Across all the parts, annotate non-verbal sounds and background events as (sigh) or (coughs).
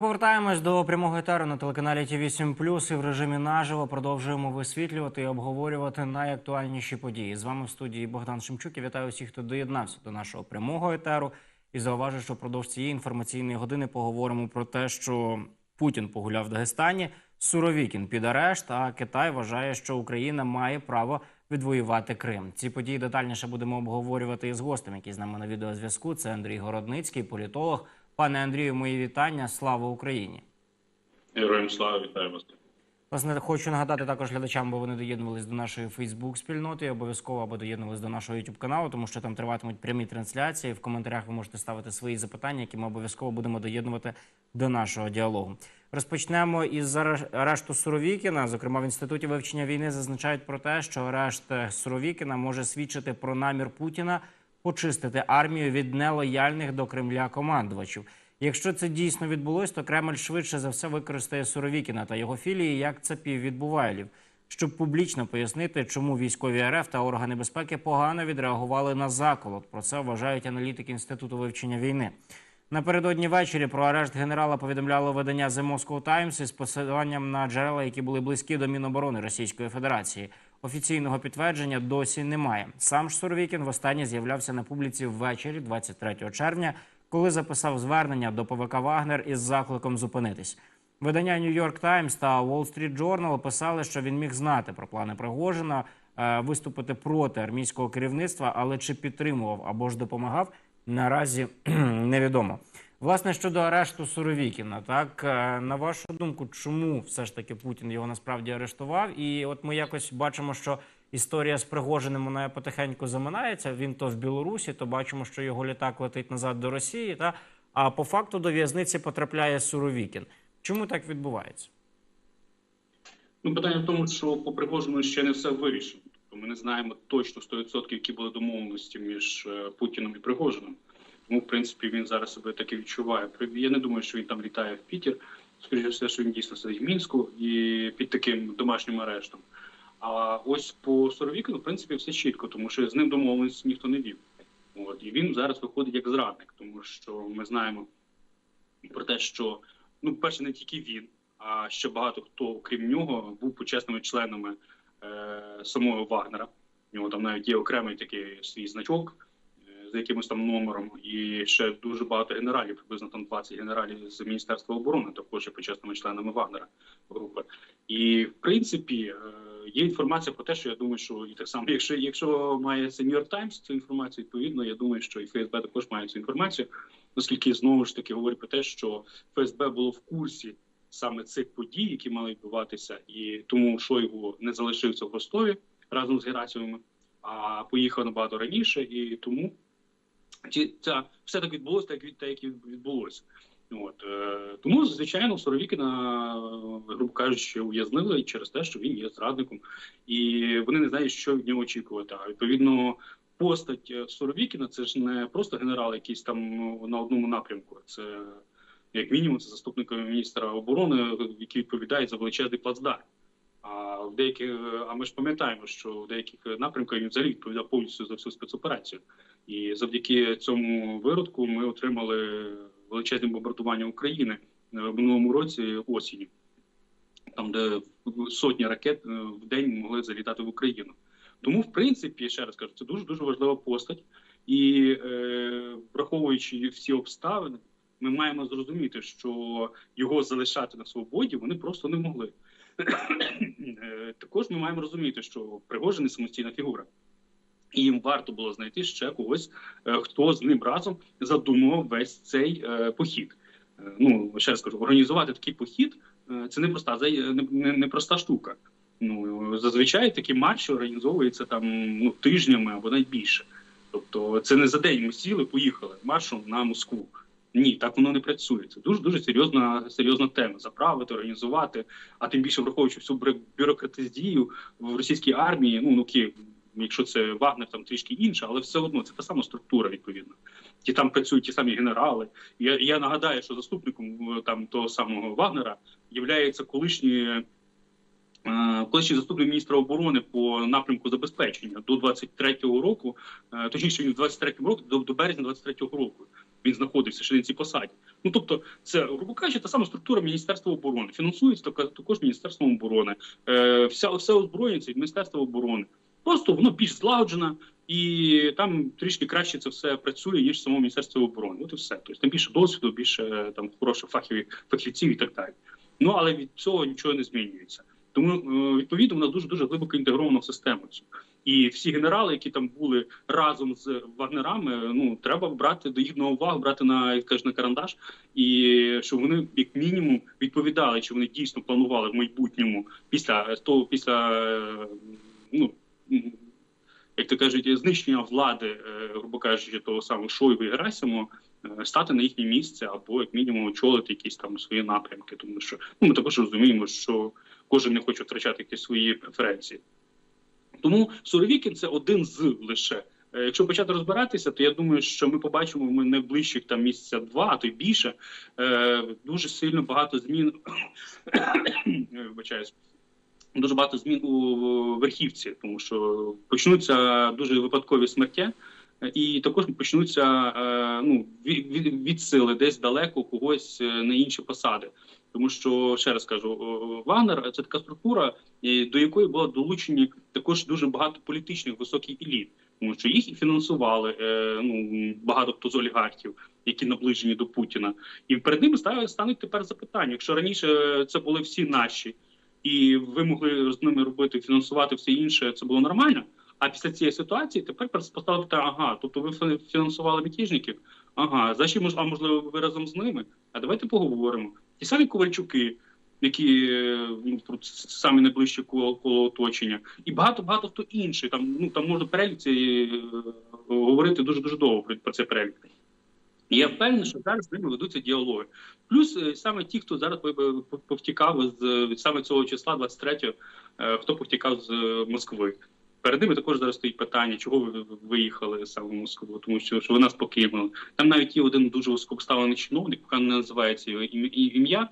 Повертаємось до прямого етеру на телеканалі ті 7 і в режимі наживо продовжуємо висвітлювати і обговорювати найактуальніші події. З вами в студії Богдан Шемчук. Я вітаю усіх, хто доєднався до нашого прямого етеру. І зауважу, що впродовж цієї інформаційної години поговоримо про те, що Путін погуляв в Дагестані, Суровікін під арешт, а Китай вважає, що Україна має право відвоювати Крим. Ці події детальніше будемо обговорювати із гостем, який з нами на відеозв'язку. Це Андрій Городницький, політолог. Пане Андрію, мої вітання. Слава Україні! Героям слава вітаю вас. Власне, хочу нагадати також глядачам, бо вони доєднувались до нашої Фейсбук-спільноти, обов'язково або доєднувались до нашого youtube каналу, тому що там триватимуть прямі трансляції. В коментарях ви можете ставити свої запитання, які ми обов'язково будемо доєднувати до нашого діалогу. Розпочнемо із аре- арешту Суровікіна. Зокрема, в інституті вивчення війни зазначають про те, що арешт Суровікіна може свідчити про намір Путіна почистити армію від нелояльних до Кремля командувачів. Якщо це дійсно відбулось, то Кремль швидше за все використає Суровікіна та його філії як цапів від щоб публічно пояснити, чому військові РФ та органи безпеки погано відреагували на заколот. Про це вважають аналітики інституту вивчення війни. Напередодні ввечері про арешт генерала повідомляло видання The Moscow Times із посиланням на джерела, які були близькі до Міноборони Російської Федерації. Офіційного підтвердження досі немає. Сам ж Суровікін востаннє з'являвся на публіці ввечері, 23 червня, коли записав звернення до ПВК Вагнер із закликом зупинитись. Видання New York Times та Wall Street Journal писали, що він міг знати про плани Пригожина, е, виступити проти армійського керівництва, але чи підтримував або ж допомагав, наразі (clears throat) невідомо. Власне, щодо арешту Суровікіна, так е, на вашу думку, чому все ж таки Путін його насправді арештував? І от ми якось бачимо, що історія з Пригожиним вона потихеньку заминається. Він то в Білорусі, то бачимо, що його літак летить назад до Росії. Та а по факту до в'язниці потрапляє Суровікін. Чому так відбувається? Ну, питання в тому, що по Пригожину ще не все вирішено. Тобто ми не знаємо точно 100%, які були домовленості між е, Путіним і Пригожином. Тому, в принципі, він зараз себе таки відчуває. Я не думаю, що він там літає в Пітер. Скоріше все, що він дійсно сидить в Мінську і під таким домашнім арештом. А ось по Соровікину, в принципі, все чітко, тому що з ним домовленості ніхто не вів. От і він зараз виходить як зрадник, тому що ми знаємо про те, що ну, перше, не тільки він, а ще багато хто, крім нього, був почесними членами е, самого Вагнера. У нього там навіть є окремий такий свій значок з якимось там номером, і ще дуже багато генералів, приблизно там 20 генералів з Міністерства оборони, також є почесними членами Вагнера групи. І в принципі е, є інформація про те, що я думаю, що і так само, якщо якщо має York Times цю інформацію, відповідно, я думаю, що і ФСБ також має цю інформацію, оскільки знову ж таки говорить про те, що ФСБ було в курсі саме цих подій, які мали відбуватися, і тому Шойгу не залишився в Ростові разом з Герасимовим, а поїхав набагато раніше, і тому ті, ця все так відбулося, так від так, як відбулося. От е, тому, звичайно, Соровікіна, е, грубо кажучи, ув'язнили через те, що він є зрадником, і вони не знають, що від нього очікувати. А відповідно, постать Соровікіна це ж не просто генерал, якийсь там на одному напрямку. Це як мінімум, це заступник міністра оборони, який відповідає за величезний плацдарм. А в деяких, а ми ж пам'ятаємо, що в деяких напрямках він взагалі відповідав повністю за всю спецоперацію. І завдяки цьому виродку ми отримали величезне бомбардування України в минулому році осінню, там де сотні ракет е, в день могли залітати в Україну. Тому, в принципі, ще раз кажу, це дуже дуже важлива постать, і е, враховуючи всі обставини, ми маємо зрозуміти, що його залишати на свободі вони просто не могли. Е, Також ми маємо розуміти, що Пригожин не самостійна фігура. І їм варто було знайти ще когось, е, хто з ним разом задумував весь цей е, похід. Ну ще раз кажу, організувати такий похід це не проста не, не, проста штука. Ну зазвичай такі матчі організовуються там ну тижнями або навіть більше. Тобто, це не за день ми сіли, поїхали маршем на Москву. Ні, так воно не працює. Це дуже дуже серйозна серйозна тема. Заправити, організувати, а тим більше враховуючи всю бюрократизію в російській армії. Ну ну окей, якщо це Вагнер, там трішки інше, але все одно це та сама структура, відповідно. Ті там працюють ті самі генерали. Я, я нагадаю, що заступником е, там того самого Вагнера є колишній. е, Колишній заступник міністра оборони по напрямку забезпечення до 23-го року, е, точніше він в 23-му року, до, до березня 23-го року. Він знаходився ще на цій посаді. Ну тобто, це грубо кажучи, та сама структура Міністерства оборони. Фінансується також Міністерством оборони. Е, вся все озброєння від Міністерства оборони. Просто воно більш злагоджено, і там трішки краще це все працює ніж само Міністерство оборони. От і все. Тобто там більше досвіду, більше е, там хороших фахів, фахівців і так далі. Ну але від цього нічого не змінюється. Тому е, відповідно вона дуже дуже глибоко інтегрована в систему. І всі генерали, які там були разом з вагнерами, ну треба брати до їх на увагу, брати на як кажуть, на карандаш, і щоб вони як мінімум відповідали, чи вони дійсно планували в майбутньому після того, після ну як то кажуть, знищення влади, е, грубо кажучи, того самого Шойгу і Герасимова, е, стати на їхнє місце або як мінімум очолити якісь там свої напрямки, тому що ну ми також розуміємо, що кожен не хоче втрачати якісь свої преференції. Тому Суровікін це один з лише. Е, Якщо почати розбиратися, то я думаю, що ми побачимо в найближчих там місяця два, а то й більше. е, Дуже сильно багато змін (coughs) вибачаюсь. Дуже багато змін у верхівці, тому що почнуться дуже випадкові смерті, е, і також почнуться е, ну, від, від, від сили десь далеко когось е, на інші посади. Тому що ще раз кажу, Вагнер це така структура, е, до якої було долучені також дуже багато політичних високих еліт, тому що їх і фінансували е, ну багато хто з олігархів, які наближені до Путіна, і перед ними стануть тепер запитання. Якщо раніше це були всі наші, і ви могли з ними робити фінансувати все інше, це було нормально. А після цієї ситуації тепер поставити питання, ага, тобто ви фі- фінансували мятежників, ага, мож- а можливо ви разом з ними? А давайте поговоримо. Ті самі Ковальчуки, які е, ну, самі найближчі коло, коло оточення, і багато багато хто інший. Там ну там можна перелік цей, е, говорити дуже дуже довго про, цей перелік. І я впевнений, що зараз з ними ведуться діалоги. Плюс е, саме ті, хто зараз пов- пов- повтікав з саме цього числа, 23-го, е, хто повтікав з Москви. Перед ними також зараз стоїть питання, чого ви виїхали саме в Москву, тому що, що ви нас покинули. Там навіть є один дуже високопоставлений чиновник, поки не називається його ім'я.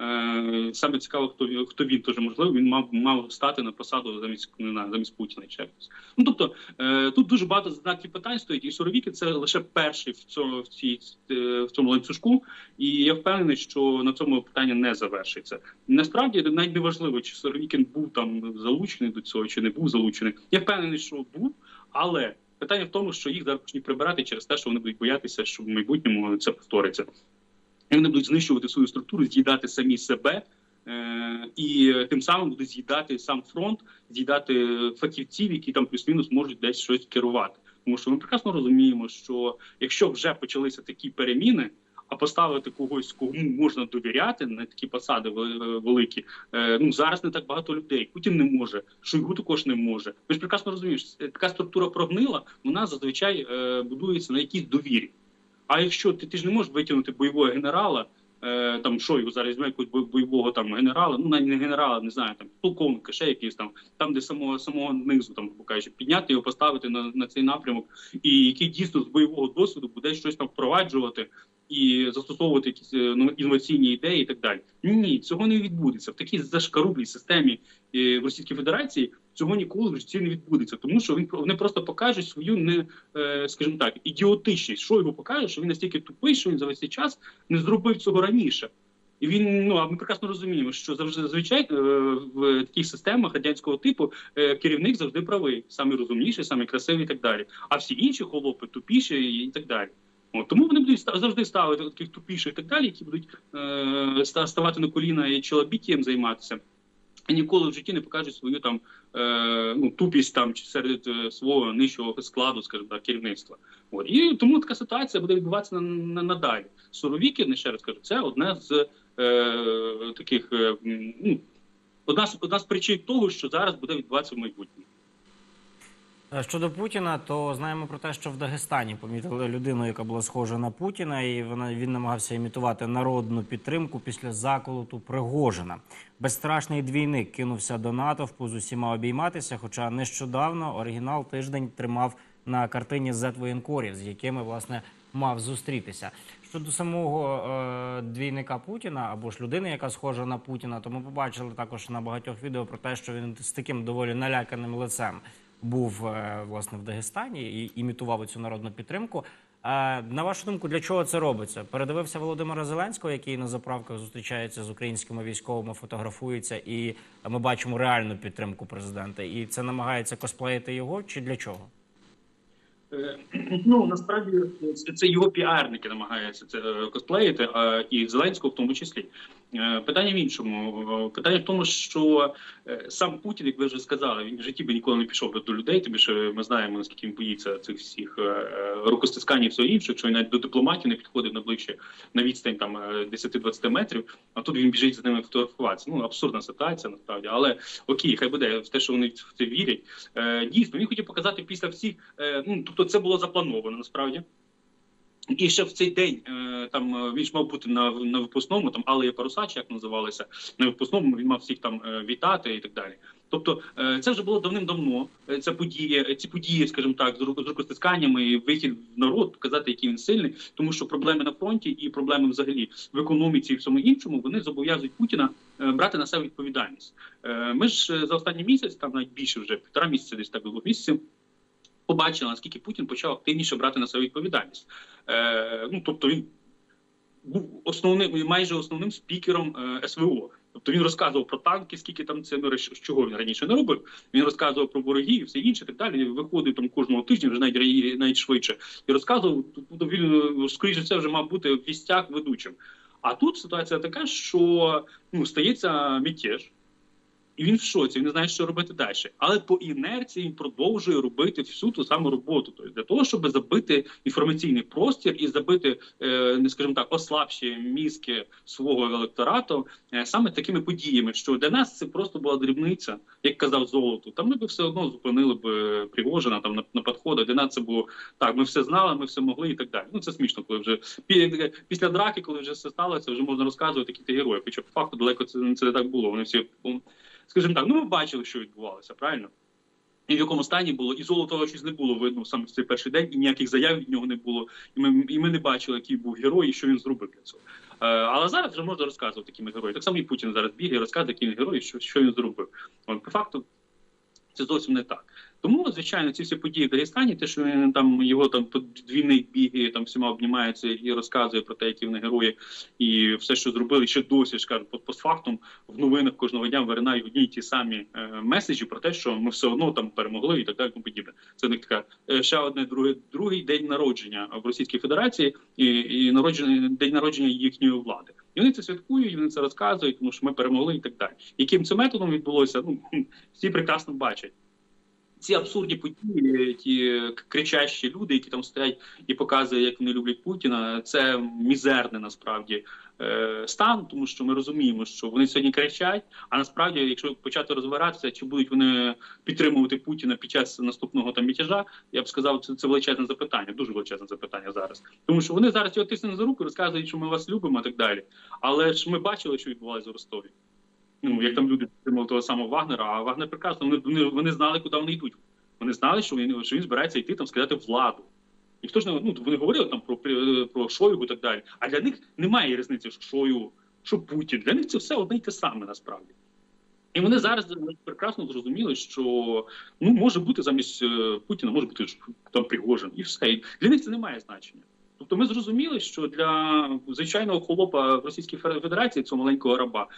Е, Саме цікаво, хто хто він теж можливо. Він мав мав стати на посаду замість не знаю, замість Путіна чи якось. Ну тобто е, тут дуже багато знаків питань стоїть, і Суровіки це лише перший в цьому в цій е, в цьому ланцюжку. І я впевнений, що на цьому питання не завершиться. Насправді навіть не важливо, чи Суровікін був там залучений до цього, чи не був залучений. Я впевнений, що був, але питання в тому, що їх зараз почнуть прибирати через те, що вони будуть боятися, що в майбутньому це повториться. Вони будуть знищувати свою структуру, з'їдати самі себе. Е, і тим самим будуть з'їдати сам фронт, з'їдати фахівців, які там плюс-мінус можуть десь щось керувати. Тому що ми прекрасно розуміємо, що якщо вже почалися такі переміни, а поставити когось, кому можна довіряти на такі посади вели- великі, е, ну зараз не так багато людей. Путін не може, Шойгу також не може. Ви ж прекрасно розумієш, така структура прогнила, вона зазвичай е, будується на якійсь довірі. А якщо ти, ти ж не можеш витягнути бойового генерала, е, там Шойгу зараз візьме якогось бойового там генерала, ну навіть не генерала, не знаю, там полковника, ще якийсь там, там, де самого самого низу, там покаже, підняти його, поставити на, на цей напрямок, і який дійсно з бойового досвіду буде щось там впроваджувати і застосовувати якісь е, ну, інноваційні ідеї і так далі. Ні, цього не відбудеться в такій зашкарублій системі е, в Російській Федерації. Цього ніколи в житті не відбудеться, тому що він вони просто покажуть свою не е, скажімо так ідіотичність. Що його покаже, що він настільки тупий, що він за весь цей час не зробив цього раніше. І він ну а ми прекрасно розуміємо, що завжди зазвичай в таких системах радянського типу керівник завжди правий, самий розумніший, самий красивий і так далі. А всі інші холопи тупіші і так далі. Тому вони будуть завжди ставити таких тупіших і так далі, які будуть е, ставати на коліна і чолобітієм займатися. І ніколи в житті не покажуть свою там е, ну, тупість там чи серед е, свого нижчого складу, скажімо так, керівництва. От і тому така ситуація буде відбуватися на, на, надалі. Суровіки, не ще раз кажу, це одне з е, таких е, ну, одна одна з причин того, що зараз буде відбуватися в майбутньому. Е, Щодо Путіна, то знаємо про те, що в Дагестані помітили людину, яка була схожа на Путіна, і вона він намагався імітувати народну підтримку після заколоту Пригожина. Безстрашний двійник кинувся до натовпу з усіма обійматися. Хоча нещодавно оригінал тиждень тримав на картині з воєнкорів, з якими власне мав зустрітися. Щодо самого е, двійника Путіна або ж людини, яка схожа на Путіна, то ми побачили також на багатьох відео про те, що він з таким доволі наляканим лицем був е, власне в Дагестані і імітував цю народну підтримку. На вашу думку, для чого це робиться? Передивився Володимира Зеленського, який на заправках зустрічається з українськими військовими, фотографується, і ми бачимо реальну підтримку президента. І це намагається косплеїти його, чи для чого? Е, (clears throat) Ну насправді це- його піарники намагаються це е, косплеїти, а і Зеленського в тому числі. Е, Питання в іншому. Е, Питання в тому, що е, сам Путін, як ви вже сказали, він в житті би ніколи не пішов до людей. Тим більше ми знаємо наскільки він боїться цих всіх рукостискань і всього іншого, що він навіть до дипломатів не підходив на ближче на відстань там е, 10-20 метрів. А тут він біжить з ними фотографуватися. Ну абсурдна ситуація насправді, але окей, хай буде в те, що вони в це вірять. Дійсно, він хотів показати після всіх. Ну тобто, це було заплановано насправді. І ще в цей день е, там е, він ж мав бути на, на випускному, там Алея Парусача, як називалося, на випускному він мав всіх там е, вітати і так далі. Тобто це вже було давним-давно. Ця подія, ці події, скажімо так, з рук- з рукостисканнями вихід в народ, показати, який він сильний, тому що проблеми на фронті і проблеми взагалі в економіці і всьому іншому вони зобов'язують Путіна брати на себе відповідальність. Ми ж за останній місяць, там навіть більше вже півтора місяця, десь так було місяців. Побачили, наскільки Путін почав активніше брати на себе відповідальність. Е, ну тобто він був основним майже основним спікером е, СВО. Тобто він розказував про танки, скільки там це ну, реш- чого він раніше не робив. Він розказував про ворогів і все інше, так далі. Виходив там кожного тижня, вже навіть навіть швидше, і розказував. Тобто він е, скоріше все вже мав бути в вістях ведучим. А тут ситуація така, що ну стається мятеж. І він в шоці, він не знає, що робити далі. Але по інерції він продовжує робити всю ту саму роботу. Тобто для того, щоб забити інформаційний простір і забити, е, не скажімо так, ослабші мізки свого електорату е, саме такими подіями, що для нас це просто була дрібниця, як казав золото. Там ми б все одно зупинили б е, Пригожина там на, на підходах. Для нас це було так. Ми все знали, ми все могли і так далі. Ну це смішно, коли вже пі- після драки, коли вже все сталося, вже можна розказувати які ти герої. Хоча по факту далеко це, це не так було. Вони всі скажімо так, ну ми бачили, що відбувалося, правильно? І в якому стані було, і золотого щось не було видно саме в цей перший день, і ніяких заяв від нього не було. І ми, і ми не бачили, який був герой і що він зробив для цього. Е, але зараз вже можна розказувати такими героями. Так само і Путін зараз бігає, розказує, який він герой, що, що він зробив. По факту, це зовсім не так. Тому, звичайно, ці всі події в Дагестані, те, що він там його там подвійник бігає, там всіма обнімається і розказує про те, які вони герої, і все, що зробили, ще досі ж кажуть, постфактум в новинах кожного дня виринають одні й ті самі е, меседжі про те, що ми все одно там перемогли і так далі. тому подібне. Це не така е, ще одне друге другий день народження в Російській Федерації і, і народження день народження їхньої влади. І вони це святкують, і вони це розказують, тому що ми перемогли і так далі. Яким це методом відбулося? Ну (laughs) всі прекрасно бачать. Ці абсурдні події, ті кричащі люди, які там стоять і показують, як вони люблять Путіна, це мізерне насправді е, стан, тому що ми розуміємо, що вони сьогодні кричать. А насправді, якщо почати розбиратися, чи будуть вони підтримувати Путіна під час наступного там мятежа, я б сказав, це, це величезне запитання, дуже величезне запитання зараз. Тому що вони зараз його тиснуть за руку, розказують, що ми вас любимо, і так далі. Але ж ми бачили, що відбувалося в Ростові. Ну як там люди підтримали того самого Вагнера, а Вагнер прекрасно вони, вони, вони знали, куди вони йдуть. Вони знали, що він що він збирається йти там сказати владу. Ніхто ж не ну вони говорили там про про Шойгу і так далі. А для них немає різниці, що Шойгу, що Путін. Для них це все одне й те саме насправді. І вони зараз прекрасно зрозуміли, що ну може бути замість е, Путіна, може бути там Пригожин, і все. І для них це не має значення. Тобто ми зрозуміли, що для звичайного холопа в Російській Федерації, цього маленького раба,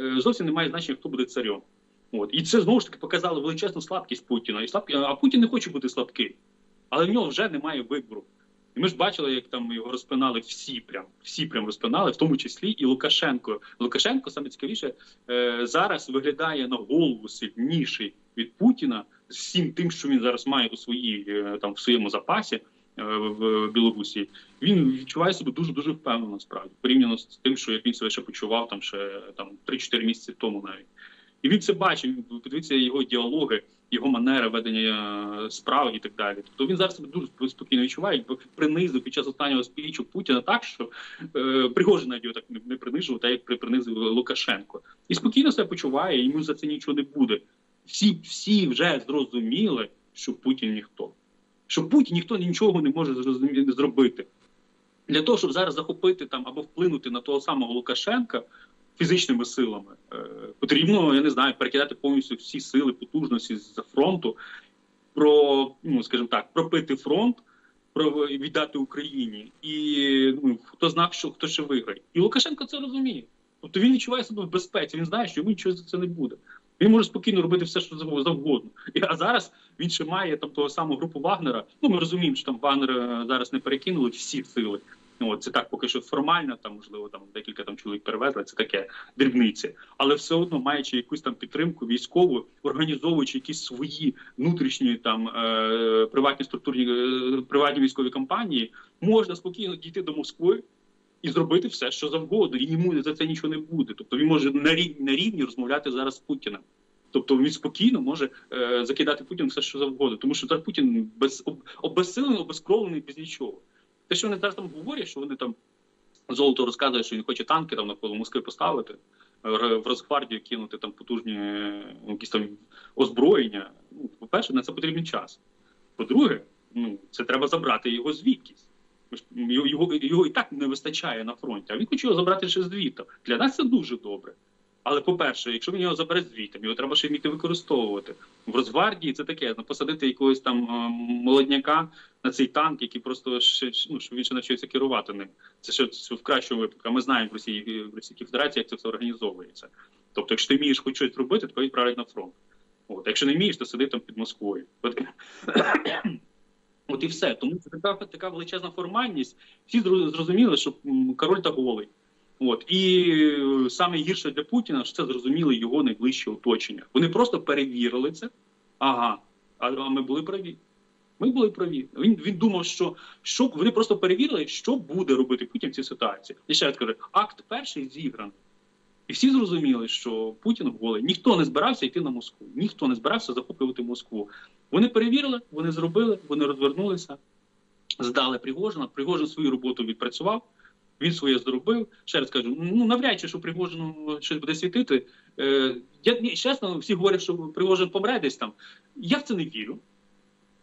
е, зовсім немає значення, хто буде царем. От і це знову ж таки показало величезну слабкість Путіна. І слабкі... А Путін не хоче бути слабким, але в нього вже немає вибору. І ми ж бачили, як там його розпинали всі, прям всі прям розпинали, в тому числі і Лукашенко. Лукашенко саме цікавіше е, зараз виглядає на голову сильніший від Путіна з всім тим, що він зараз має у своїй е, там в своєму запасі в Білорусі. Він відчуває себе дуже дуже впевнено насправді порівняно з тим, що як він себе ще почував там ще там 3-4 місяці тому навіть. І він це бачив. Подивіться його діалоги, його манера ведення е, справ і так далі. Тобто він зараз себе дуже спокійно відчуває, бо принизив під час останнього спічу Путіна так, що е, Пригожин навіть його так не, принижував, так як принизив Лукашенко. І спокійно себе почуває, йому за це нічого не буде. Всі, всі вже зрозуміли, що Путін ніхто, що Путін ніхто нічого не може зробити. Для того, щоб зараз захопити там або вплинути на того самого Лукашенка фізичними силами. Е, потрібно, я не знаю, перекидати повністю всі сили, потужності з фронту, про, ну скажімо так, пропити фронт, про віддати Україні, і ну, хто знав, що хто ще виграє. І Лукашенко це розуміє. Тобто він відчуває себе в безпеці. Він знає, що йому нічого за це не буде. Він може спокійно робити все, що зав- завгодно. І, а зараз він ще має там того самого групу Вагнера. Ну ми розуміємо, що там Вагнер зараз не перекинули всі сили. Ну, це так поки що формально, там можливо там декілька там чоловік перевезли, це таке дрібниці, але все одно маючи якусь там підтримку військову, організовуючи якісь свої внутрішні там е, приватні структурні е, приватні військові компанії, можна спокійно дійти до Москви і зробити все, що завгодно, і йому за це нічого не буде. Тобто він може на рівні, на рівні розмовляти зараз з Путіним. Тобто він спокійно може е, закидати Путін все, що завгодно, тому що зараз Путін без об, обезсилений, обезкровлений без нічого. Те, що вони зараз там говорять, що вони там золото розказує, що він хоче танки там навколо Москви поставити, е, в Росгвардію кинути там потужні е, якісь там озброєння. Ну, по-перше, на це потрібен час. По-друге, ну це треба забрати його звідкись. Його, його, і так не вистачає на фронті, а він хоче його забрати ще звідти. Для нас це дуже добре. Але по-перше, якщо він його забере звідти, його треба ще вміти використовувати. В Росгвардії це таке, ну, посадити якогось там е, молодняка на цей танк, який просто ще, ну, щоб він ще навчився керувати ним. Це ще в кращому випадку. А ми знаємо в Росії в Російській Федерації, як це все організовується. Тобто, якщо ти вмієш хоч щось робити, то відправлять на фронт. От, якщо не вмієш, то сиди там під Москвою. От, і все. Тому це така, така величезна формальність. Всі зрозуміли, що король та голий. От і е, саме гірше для Путіна, що це зрозуміли його найближче оточення. Вони просто перевірили це. Ага, а ми були праві. Ми були праві. Він він думав, що, що вони просто перевірили, що буде робити Путін в цій ситуації. І ще раз кажу, акт перший зіграний. І всі зрозуміли, що Путін голий. Ніхто не збирався йти на Москву, ніхто не збирався захоплювати Москву. Вони перевірили, вони зробили, вони розвернулися, здали Пригожина. Пригожин свою роботу відпрацював. Він своє зробив. Ще раз кажу, ну навряд чи що Пригожину щось буде світити. Е, я чесно, всі говорять, що Пригожин помре десь там. Я в це не вірю.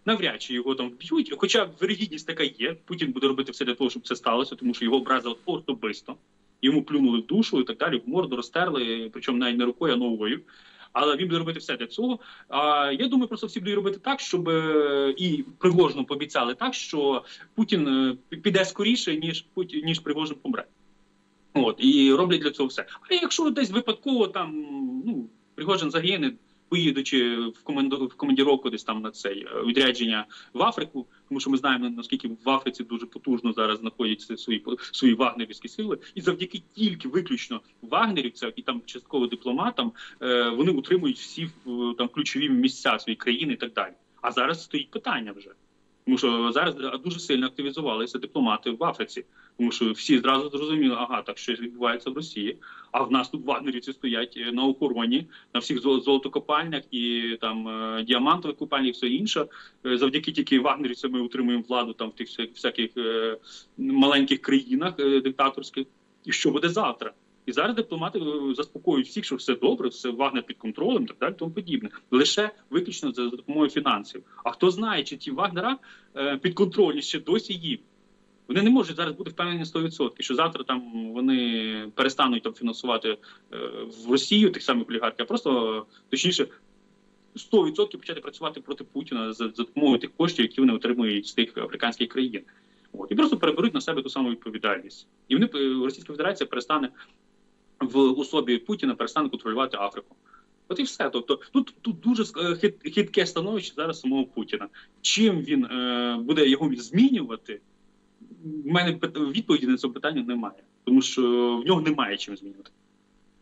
Навряд чи його там вб'ють. Хоча вирогідність така є. Путін буде робити все для того, щоб це сталося, тому що його образили особисто. Йому плюнули в душу і так далі, в морду розтерли, причому навіть не рукою, а новою. Але він буде робити все для цього. А я думаю, просто всі будуть робити так, щоб е, і Пригожину пообіцяли так, що Путін е, піде скоріше, ніж Путін, ніж Пригожин помре. От і роблять для цього все. А якщо десь випадково там ну Пригожин загине, поїдучи в команду в командіровку десь там на цей е, відрядження в Африку, тому що ми знаємо наскільки в Африці дуже потужно зараз знаходяться свої свої вагнерівські сили, і завдяки тільки виключно вагнерівцям і там частково дипломатам е, вони утримують всі там ключові місця своєї країни і так далі. А зараз стоїть питання вже. Тому що зараз дуже сильно активізувалися дипломати в Африці, тому що всі зразу зрозуміли, ага, так щось відбувається в Росії. А в нас тут вагнерівці стоять е, на охороні на всіх зол- золотокопальнях і там е, діамантових копальнях, і все інше. Е, Завдяки тільки вагнерівцям ми утримуємо владу там в тих всяких, маленьких країнах диктаторських. І що буде завтра? І зараз дипломати е, заспокоюють всіх, що все добре, все Вагнер під контролем, так далі, тому подібне. Лише виключно за допомогою фінансів. А хто знає, чи ті Вагнера е, підконтрольні ще досі їм? Вони не можуть зараз бути впевнені 100%, що завтра там вони перестануть там фінансувати е, в Росію тих самих олігархів, а просто точніше 100% почати працювати проти Путіна за, за допомогою тих коштів, які вони отримують з тих африканських країн. От і просто переберуть на себе ту саму відповідальність. І вони Російська Федерація перестане в особі Путіна перестане контролювати Африку. От і все. Тобто, тут тут дуже е, хит, хитке становище зараз самого Путіна. Чим він е, буде його змінювати? У мене відповіді на це питання немає, тому що в нього немає чим змінювати.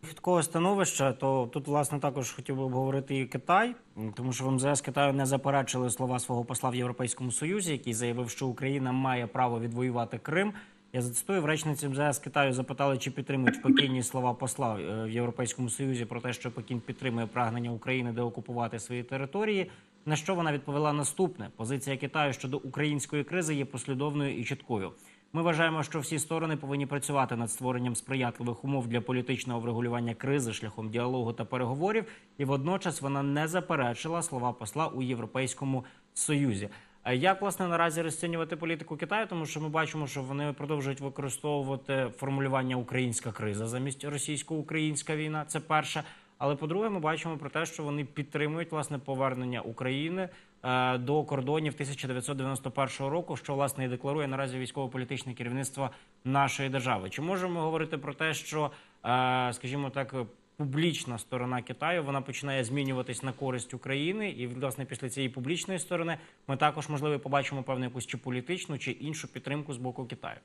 Хиткого становища, то тут власне також хотів би обговорити і Китай, тому що в МЗС Китаю не заперечили слова свого посла в Європейському Союзі, який заявив, що Україна має право відвоювати Крим. Я зацитую в речниці МЗС Китаю запитали, чи підтримують Пекіні слова посла е, в Європейському Союзі про те, що Пекін підтримує прагнення України деокупувати свої території. На що вона відповіла наступне: позиція Китаю щодо української кризи є послідовною і чіткою. Ми вважаємо, що всі сторони повинні працювати над створенням сприятливих умов для політичного врегулювання кризи шляхом діалогу та переговорів. І водночас вона не заперечила слова посла у Європейському Союзі. Як власне наразі розцінювати політику Китаю, тому що ми бачимо, що вони продовжують використовувати формулювання українська криза замість російсько-українська війна. Це перше. Але по-друге, ми бачимо про те, що вони підтримують власне повернення України е, до кордонів 1991 року, що власне і декларує наразі військово-політичне керівництво нашої держави. Чи можемо говорити про те, що, е, скажімо так, публічна сторона Китаю вона починає змінюватись на користь України, і власне після цієї публічної сторони ми також можливо побачимо певну якусь чи політичну, чи іншу підтримку з боку Китаю.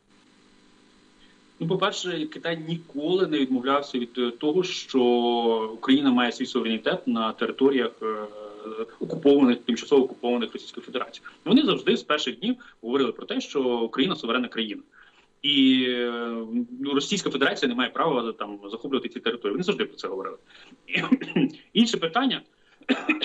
Ну, по-перше, Китай ніколи не відмовлявся від того, що Україна має свій суверенітет на територіях е, окупованих, тимчасово окупованих Російською Федерацією. Вони завжди з перших днів говорили про те, що Україна суверенна країна. І е, ну, Російська Федерація не має права там захоплювати ці території. Вони завжди про це говорили. Інше питання. (coughs)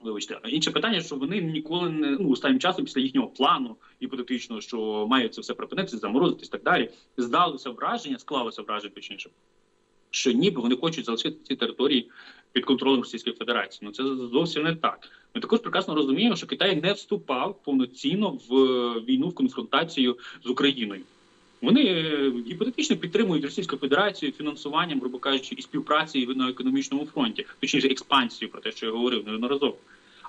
Вибачте, інше питання, що вони ніколи не ну останнім часом після їхнього плану іпотетичного, що має це все припинитися, заморозитись і так далі, здалося враження, склалося враження точніше, що ніби вони хочуть залишити ці території під контролем Російської Федерації. Ну це зовсім не так. Ми також прекрасно розуміємо, що Китай не вступав повноцінно в е, війну в конфронтацію з Україною. Вони е, гіпотетично підтримують Російську Федерацію фінансуванням, грубо кажучи, і співпрацею на економічному фронті, точніше експансію, про те, що я говорив неодноразово.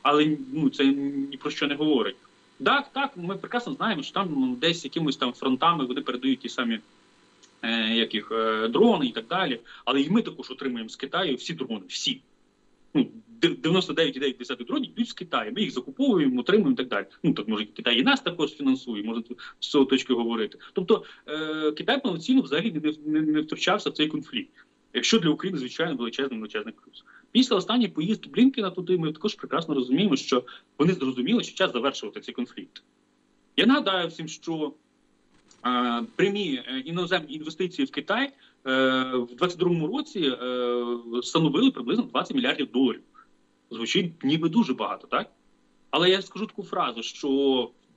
Але ну це ні про що не говорить. Так, так, ми прекрасно знаємо, що там ну, десь якимось там фронтами вони передають ті самі е, як е, дрони і так далі. Але і ми також отримуємо з Китаю всі дрони, всі. Ну, 99,9 дронів йдуть з Китаю. Ми їх закуповуємо, отримуємо і так далі. Ну так може Китай і нас також фінансує, може з цього точки говорити. Тобто е, Китай повноцінно взагалі не, не, не втручався в цей конфлікт. Якщо для України, звичайно, величезний величезний плюс. Після останньої поїздки Блінкена туди ми також прекрасно розуміємо, що вони зрозуміли, що час завершувати цей конфлікт. Я нагадаю всім, що прямі е, іноземні інвестиції в Китай е, в 22-му році е, становили приблизно 20 мільярдів доларів. Звучить ніби дуже багато, так? Але я скажу таку фразу, що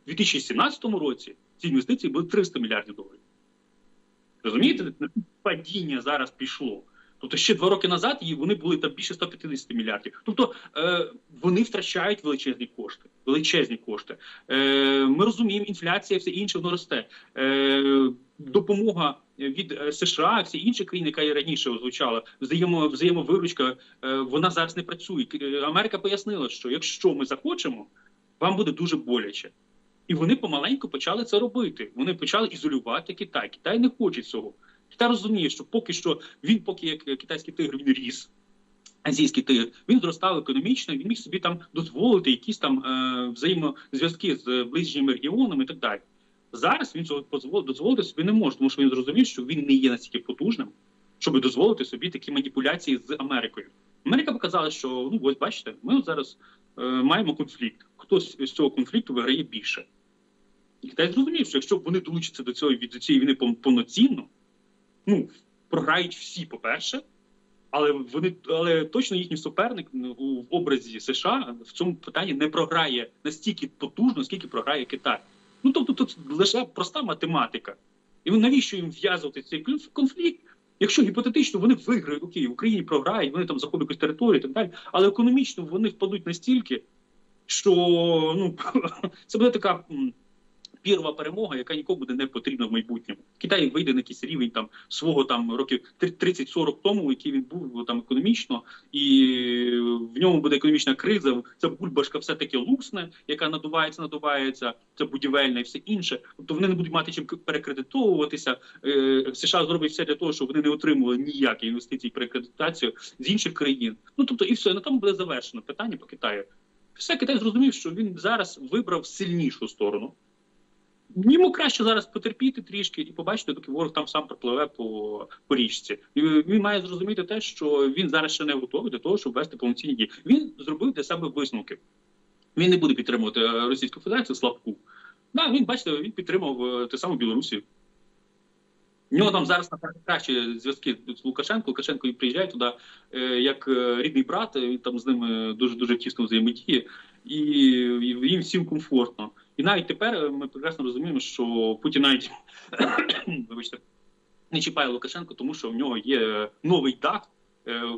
в 2017 році ці інвестиції були 300 мільярдів доларів. Розумієте, падіння зараз пішло. Тобто ще два роки назад вони були там більше 150 мільярдів. Тобто е, вони втрачають величезні кошти. Величезні кошти. Е, Ми розуміємо, інфляція, все інше воно росте. Е, Допомога від е, США, всі інші країни, яка і раніше озвучала, взаємо, взаємовиручка, вона зараз не працює. Америка пояснила, що якщо ми захочемо, вам буде дуже боляче. І вони помаленьку почали це робити. Вони почали ізолювати Китай. Китай не хоче цього. Китай розуміє, що поки що він, поки як китайський тигр, він ріс. Азійський тигр, він зростав економічно, він міг собі там дозволити якісь там е, взаємозв'язки з ближніми регіонами і так далі. Зараз він цього дозволити собі не може, тому що він зрозумів, що він не є настільки потужним, щоб дозволити собі такі маніпуляції з Америкою. Америка показала, що ну ось бачите, ми от зараз е, маємо конфлікт. Хтось з цього конфлікту виграє більше. І Китай зрозумів, що якщо вони долучаться до цього від цієї війни повноцінно, ну програють всі, по-перше, але вони але точно їхній суперник ну, в образі США в цьому питанні не програє настільки потужно, скільки програє Китай. Ну тобто тут лише проста математика. І навіщо їм в'язувати цей конфлікт? Якщо гіпотетично вони виграють, окей, Україні програють, вони там захоплять якусь територію і так далі, але економічно вони впадуть настільки, що ну (laughs) це буде така пірова перемога, яка нікому буде не потрібна в майбутньому. Китай вийде на якийсь рівень там свого там років 30-40 тому, який він був там економічно, і в ньому буде економічна криза. Ця бульбашка все таки лусне, яка надувається, надувається. Це будівельна і все інше. Тобто вони не будуть мати чим перекредитовуватися. Е, США зробить все для того, щоб вони не отримували ніякі інвестиції перекредитацію з інших країн. Ну тобто, і все на тому буде завершено питання по Китаю. Все Китай зрозумів, що він зараз вибрав сильнішу сторону. Йому краще зараз потерпіти трішки і побачити, доки ворог там сам пропливе по по річці. І Він має зрозуміти те, що він зараз ще не готовий до того, щоб вести повноцінні дії. Він зробив для себе висновки. Він не буде підтримувати Російську Федерацію слабку. Да, він бачите, він підтримав те саме Білорусі. У нього там зараз кращі зв'язки з Лукашенко. Лукашенко приїжджає туди як рідний брат. Він там з ними дуже дуже тісно взаємодіє, і їм всім комфортно. І навіть тепер ми прекрасно розуміємо, що Путін навіть (coughs) вибачте, не чіпає Лукашенко, тому що в нього є новий дах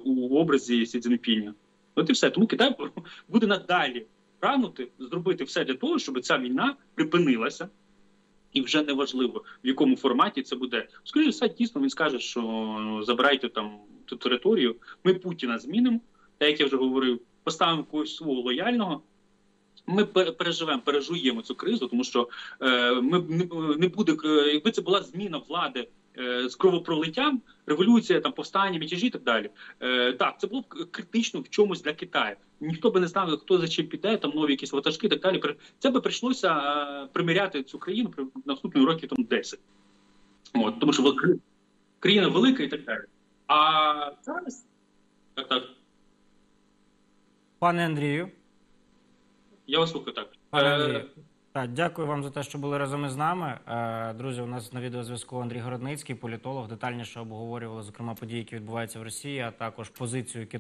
у образі Сі Цзіньпіня. От і все. Тому Китай (laughs) буде надалі прагнути зробити все для того, щоб ця війна припинилася. І вже не важливо, в якому форматі це буде. Скоріше все, дійсно він скаже, що забирайте там ту територію. Ми Путіна змінимо, так як я вже говорив, поставимо когось свого лояльного. Ми переживемо, пережуємо цю кризу, тому що е, ми не, буде якби це була зміна влади е, з кровопролиттям, революція, там повстання, мятежі і так далі. Е, так, це було б критично в чомусь для Китаю. Ніхто би не знав, хто за чим піде, там нові якісь ватажки і так далі. Це би прийшлося е, приміряти цю країну при наступні років там 10. От, тому що країна велика і так далі. А зараз так, так. Пане Андрію, Я вас слухаю так. Е, Так, дякую вам за те, що були разом із нами. Е, Друзі, у нас на відеозв'язку Андрій Городницький, політолог, детальніше обговорювали, зокрема, події, які відбуваються в Росії, а також позицію Китаю.